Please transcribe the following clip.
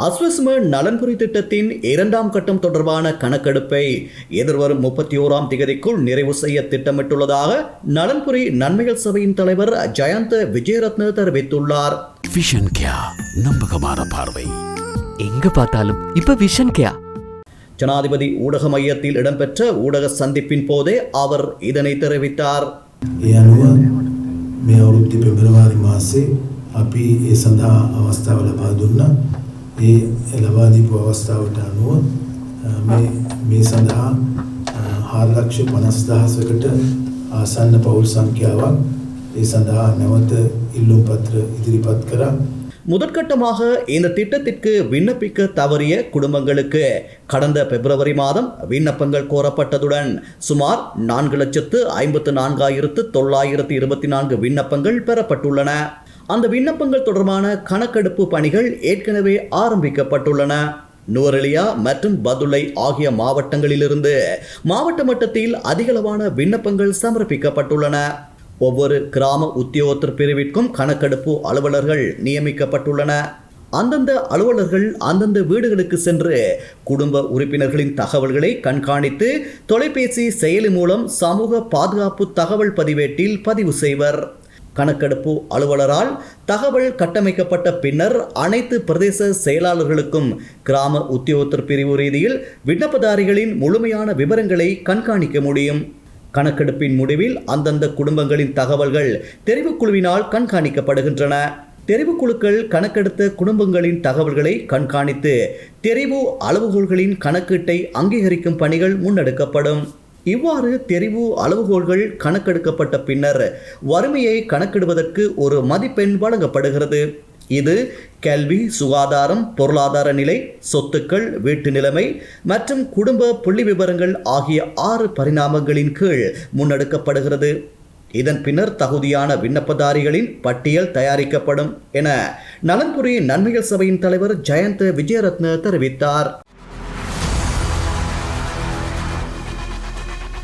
அஸ்வஸ்ம நலன்புரி திட்டத்தின் இரண்டாம் கட்டம் தொடர்பான கணக்கெடுப்பை எதிர்வரும் முப்பத்தி ஓராம் திகதிக்குள் நிறைவு செய்ய திட்டமிட்டுள்ளதாக நலன்புரி நன்மைகள் சபையின் தலைவர் ஜயந்த விஜயரத்ன தெரிவித்துள்ளார். விஷன் கியா நம்பகமான பார்வை. எங்க பார்த்தாலும் இப்ப விஷன் கியா ஜனாதிபதி ஊடக மையத்தில் இடம்பெற்ற ஊடக சந்திப்பின் போதே அவர் இதனை தெரிவித்தார். பிப்ரவரி மாசே அப்படி சந்தா அவஸ்தாவில் பாதுன்னா ඒ සඳහා අවස්ථාව ලබා දුන්නා. ඒ ලබා දීපු අවස්ථාවට අනුව අ, මේ මේ සඳහා හාරලක්ෂ පනස් දහසකට ආසන්න පවුල් සංඛ්‍යාවක් ඒ සඳහා නැවත ඉල්ලුම් පත්‍ර ඉදිරිපත් කරා. முதற்கட்டமாக இந்த திட்டத்திற்கு விண்ணப்பிக்க தவறிய குடும்பங்களுக்கு கடந்த பிப்ரவரி மாதம் விண்ணப்பங்கள் கோரப்பட்டதுடன் சுமார் நான்கு லட்சத்து ஐம்பத்து நான்காயிரத்து தொள்ளாயிரத்து இருபத்தி நான்கு விண்ணப்பங்கள் பெறப்பட்டுள்ளன அந்த விண்ணப்பங்கள் தொடர்பான கணக்கெடுப்பு பணிகள் ஏற்கனவே ஆரம்பிக்கப்பட்டுள்ளன. நுவரெலியா மற்றும் பதுளை ஆகிய மாவட்டங்களிலிருந்து மாவட்ட மட்டத்தில் அதிகளவான விண்ணப்பங்கள் சமர்ப்பிக்கப்பட்டுள்ளன. ஒவ்வொரு கிராம உத்தியோகத்தர் பிரிவிற்கும் கணக்கெடுப்பு அலுவலர்கள் நியமிக்கப்பட்டுள்ளன. அந்தந்த அலுவலர்கள் அந்தந்த வீடுகளுக்கு சென்று குடும்ப உறுப்பினர்களின் தகவல்களை கண்காணித்து தொலைபேசி செயலி மூலம் சமூக பாதுகாப்பு தகவல் பதிவேட்டில் பதிவு செய்வர். கணக்கெடுப்பு அலுவலரால் தகவல் கட்டமைக்கப்பட்ட பின்னர் அனைத்து பிரதேச செயலாளர்களுக்கும் கிராம உத்தியோகத்தர் பிரிவு ரீதியில் விண்ணப்பதாரிகளின் முழுமையான விவரங்களை கண்காணிக்க முடியும். கணக்கெடுப்பின் முடிவில் அந்தந்த குடும்பங்களின் தகவல்கள் தெரிவுக்குழுவினால் கண்காணிக்கப்படுகின்றன. தெரிவுக்குழுக்கள் கணக்கெடுத்த குடும்பங்களின் தகவல்களை கண்காணித்து தெரிவு அளவுகோள்களின் கணக்கீட்டை அங்கீகரிக்கும் பணிகள் முன்னெடுக்கப்படும். இவ்வாறு தெரிவு அளவுகோல்கள் கணக்கெடுக்கப்பட்ட பின்னர் வறுமையை கணக்கிடுவதற்கு ஒரு மதிப்பெண் வழங்கப்படுகிறது. இது கல்வி சுகாதாரம் பொருளாதார நிலை சொத்துக்கள் வீட்டு நிலைமை மற்றும் குடும்ப புள்ளி விவரங்கள் ஆகிய ஆறு பரிணாமங்களின் கீழ் முன்னெடுக்கப்படுகிறது. இதன் பின்னர் தகுதியான விண்ணப்பதாரிகளின் பட்டியல் தயாரிக்கப்படும் என நலன்புரி நன்மைகள் சபையின் தலைவர் ஜெயந்த் விஜயரத்ன தெரிவித்தார்.